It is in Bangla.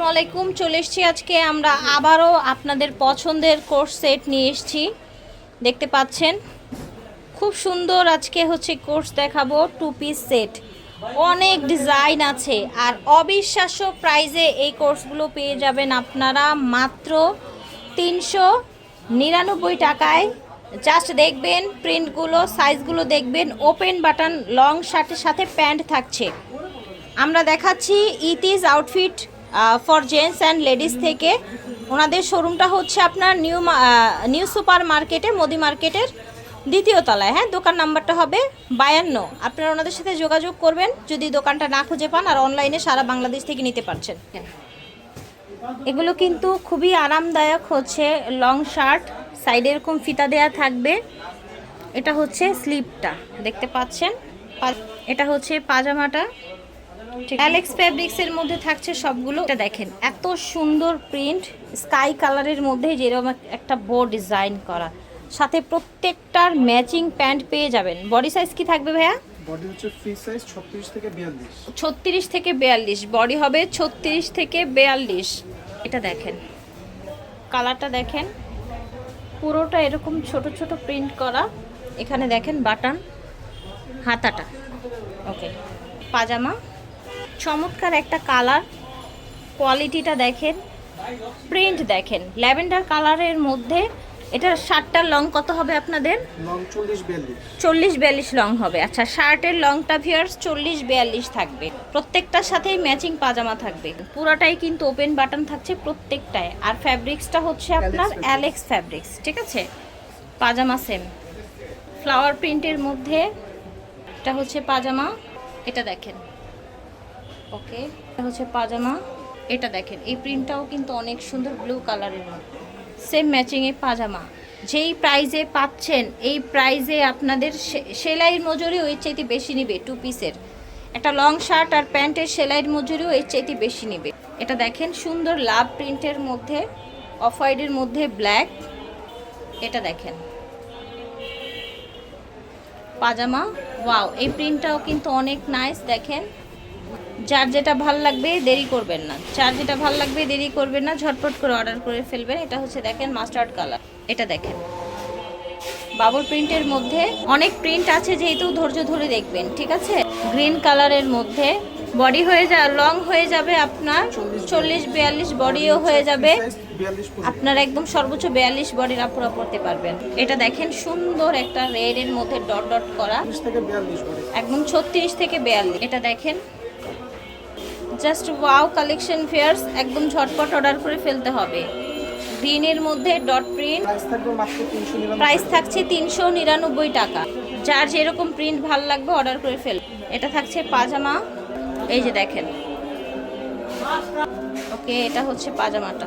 আসসালামু আলাইকুম, চলে এসেছি আজকে। আমরা আবারও আপনাদের পছন্দের কোর্স সেট নিয়ে এসেছি। দেখতে পাচ্ছেন, খুব সুন্দর আজকে হচ্ছে কোর্স দেখাবো টু পিস সেট। অনেক ডিজাইন আছে, আর অবিশ্বাস্য প্রাইজে এই কোর্সগুলো পেয়ে যাবেন আপনারা মাত্র তিনশো নিরানব্বই টাকায়। জাস্ট দেখবেন, প্রিন্টগুলো, সাইজগুলো দেখবেন, ওপেন বাটন, লং শার্টের সাথে প্যান্ট থাকছে। আমরা দেখাচ্ছি ইতিজ outfit for gents and ladies থেকে। ওনাদের শোরুমটা হচ্ছে আপনার নিউ নিউ সুপার মার্কেটে মোদি মার্কেটের দ্বিতীয় তলায়। হ্যাঁ দোকান নাম্বারটা হবে বায়ান্ন। আপনারা ওনাদের সাথে যোগাযোগ করবেন। যদি দোকানটা না খুঁজে পান আর অনলাইনে সারা বাংলাদেশ থেকে নিতে পারছেন। এগুলো কিন্তু খুবই আরামদায়ক হচ্ছে। লং শার্ট সাইডে এরকম ফিতা দেয়া থাকবে। এটা হচ্ছে স্লিপটা দেখতে পাচ্ছেন? এটা হচ্ছে পাজামাটা। অ্যালেক্স ফ্যাব্রিক্সের মধ্যে থাকছে সবগুলো। এটা দেখেন এত সুন্দর প্রিন্ট স্কাই কালারের মধ্যে যেরকম একটা বো ডিজাইন করা। সাথে প্রত্যেকটার ম্যাচিং প্যান্ট পেয়ে যাবেন। বডি সাইজ কি থাকবে ভাইয়া? বডি হচ্ছে ফ্রি সাইজ ছত্রিশ থেকে বিয়াল্লিশ। ছত্রিশ থেকে বিয়াল্লিশ। বডি হবে ছত্রিশ থেকে বিয়াল্লিশ। এটা দেখেন। কালারটা দেখেন। পুরোটা এরকম ছোট ছোট প্রিন্ট করা। এখানে দেখেন বাটন হাতাটা। ওকে পাজামা। চমৎকার একটা কালার। কোয়ালিটিটা দেখেন প্রিন্ট দেখেন। ল্যাভেন্ডার কালারের মধ্যে এটা শার্টটার লং কত হবে আপনাদের? চল্লিশ বিয়াল্লিশ। লং হবে। আচ্ছা শার্টের লংটা ভিয়ার্স চল্লিশ বিয়াল্লিশ থাকবে। প্রত্যেকটার সাথেই ম্যাচিং পাজামা থাকবে। পুরাটাই কিন্তু ওপেন বাটন থাকছে প্রত্যেকটায়। আর ফ্যাব্রিক্সটা হচ্ছে আপনার অ্যালেক্স ফ্যাব্রিক্স ঠিক আছে? পাজামা সেম ফ্লাওয়ার প্রিন্টের মধ্যে এটা হচ্ছে পাজামা। এটা দেখেন। ওকে, এটা হচ্ছে পাজামা। এটা দেখেন, এই প্রিন্টটাও কিন্তু অনেক সুন্দর ব্লু কালারের মধ্যে সেম ম্যাচিংয়ে পাজামা। যেই প্রাইজে পাচ্ছেন, এই প্রাইজে আপনাদের সেলাইয়ের মজুরি ওই চাইতে বেশি নেবে টু পিসের একটা লং শার্ট আর প্যান্টের সেলাইয়ের মজুরিও এর চাইতে বেশি নেবে। এটা দেখেন, সুন্দর লাভ প্রিন্টের মধ্যে অফ মধ্যে ব্ল্যাক এটা দেখেন। পাজামা ওয়াও এই প্রিন্টটাও কিন্তু অনেক নাইস দেখেন। যার যেটা ভালো লাগবে দেরি করবেন না। যার যেটা ভালো লাগবে দেরি করবেন না ঝটপট করে অর্ডার করে ফেলবেন। এটা হচ্ছে দেখেন মাস্টার্ড কালার এটা দেখেন। বাবল প্রিন্টের মধ্যে অনেক প্রিন্ট আছে যেহেতু ধৈর্য ধরে দেখবেন ঠিক আছে? গ্রিন কালারের মধ্যে বডি হয়ে যা লং হয়ে যাবে আপনার চল্লিশ বিয়াল্লিশ বডিও হয়ে যাবে। আপনারা একদম সর্বোচ্চ বিয়াল্লিশ বডির আপুরা পড়তে পারবেন। এটা দেখেন সুন্দর একটা রেড এর মধ্যে ডট ডট করা। একদম ছত্রিশ থেকে বিয়াল্লিশ। এটা দেখেন জাস্ট ওয়াও কালেকশন ফেয়ার্স একদম ঝটপট অর্ডার করে ফেলতে হবে। গ্রিনের মধ্যে ডট প্রিন্ট। প্রাইস থাকছে তিনশো নিরানব্বই টাকা। যার যেরকম প্রিন্ট ভালো লাগবে অর্ডার করে ফেল। এটা থাকছে পাজামা। এই যে দেখেন। ওকে এটা হচ্ছে পাজামাটা।